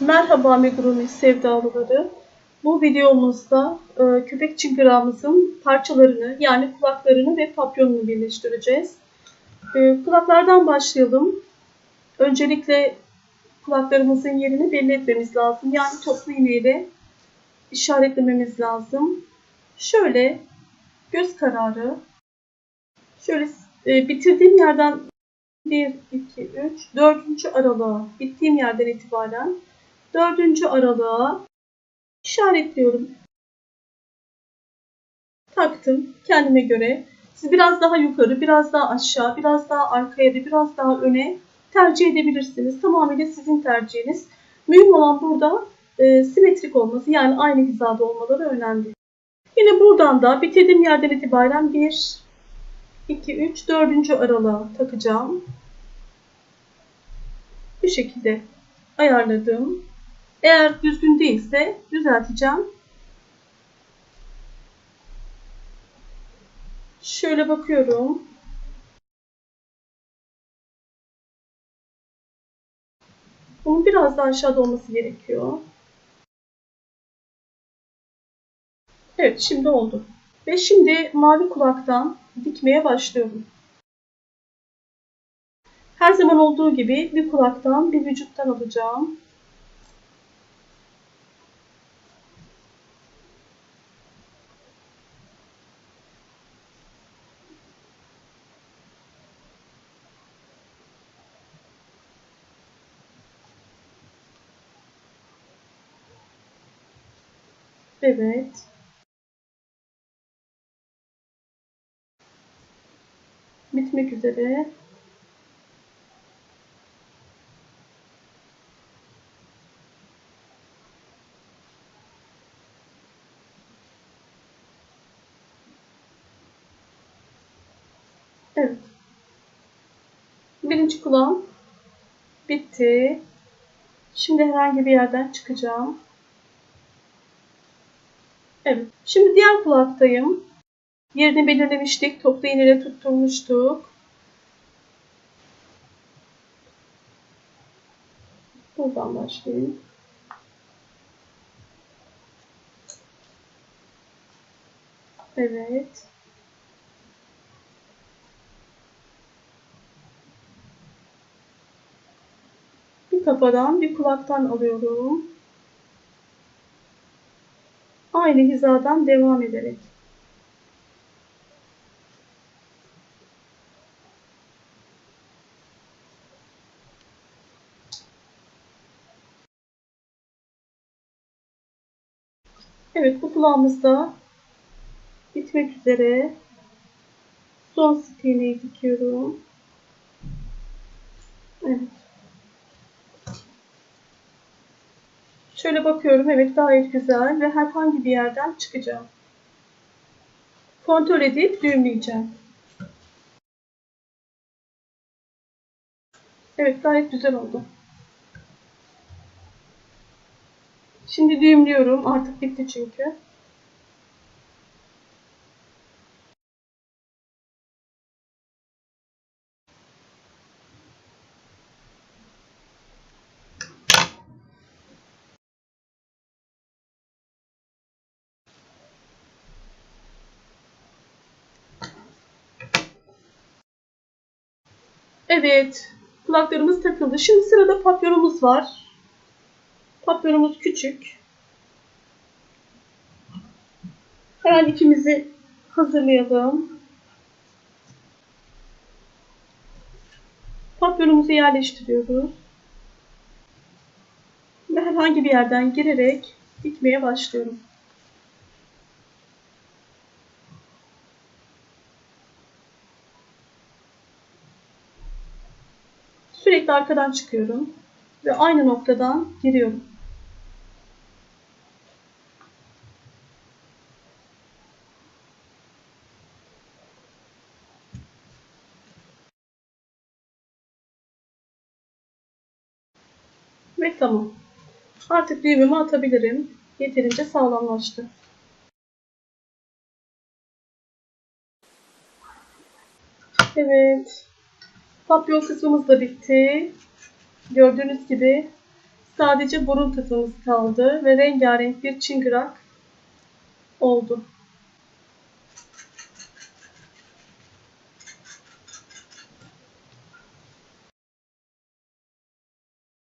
Merhaba Amigurumi sevdalıları. Bu videomuzda e, köpek çıngırağımızın parçalarını yani kulaklarını ve papyonunu birleştireceğiz. E, kulaklardan başlayalım. Öncelikle kulaklarımızın yerini belli etmemiz lazım. Yani toplu iğneyle işaretlememiz lazım. Şöyle göz kararı şöyle e, bitirdiğim yerden 1, 2, 3, 4. aralığa bittiğim yerden itibaren 4. aralığa işaretliyorum. Taktım kendime göre. Siz biraz daha yukarı, biraz daha aşağı, biraz daha arkaya da biraz daha öne tercih edebilirsiniz. Tamamıyla sizin tercihiniz. Mühim olan burada e, simetrik olması yani aynı hizada olmaları önemli. Yine buradan da bitirdiğim yerden itibaren 1, 2, 3, 4. aralığa takacağım. Bu şekilde ayarladım. Eğer düzgün değilse düzelteceğim. Şöyle bakıyorum. Bunun biraz daha aşağıda olması gerekiyor. Evet şimdi oldu. Ve şimdi mavi kulaktan dikmeye başlıyorum. Her zaman olduğu gibi bir kulaktan bir vücuttan alacağım. Evet. Bitmek üzere. Evet. Birinci kulağım bitti. Şimdi herhangi bir yerden çıkacağım. Evet. Şimdi diğer kulaktayım. Yerini belirlemiştik. Toplu iğneyle tutturmuştuk. Buradan başlayayım. Evet. Bir kafadan bir kulaktan alıyorum. Aynı hizadan devam ederek. Evet bu kulağımızda bitmek üzere. Son sık iğneyi dikiyorum. Evet. Şöyle bakıyorum. Evet gayet güzel ve herhangi bir yerden çıkacağım. Kontrol edip düğümleyeceğim. Evet gayet güzel oldu. Şimdi düğümlüyorum. Artık bitti çünkü. Evet. Kulaklarımız takıldı. Şimdi sırada papyonumuz var. Papyonumuz küçük. Hemen ipimizi hazırlayalım. Papyonumuzu yerleştiriyoruz. Ve herhangi bir yerden girerek dikmeye başlıyorum. Sürekli arkadan çıkıyorum ve aynı noktadan giriyorum. Ve tamam. Artık düğümümü atabilirim. Yeterince sağlamlaştı. Evet. Papyon kısmımız da bitti. Gördüğünüz gibi Sadece burun tırtımız kaldı ve rengarenk bir çıngırak oldu.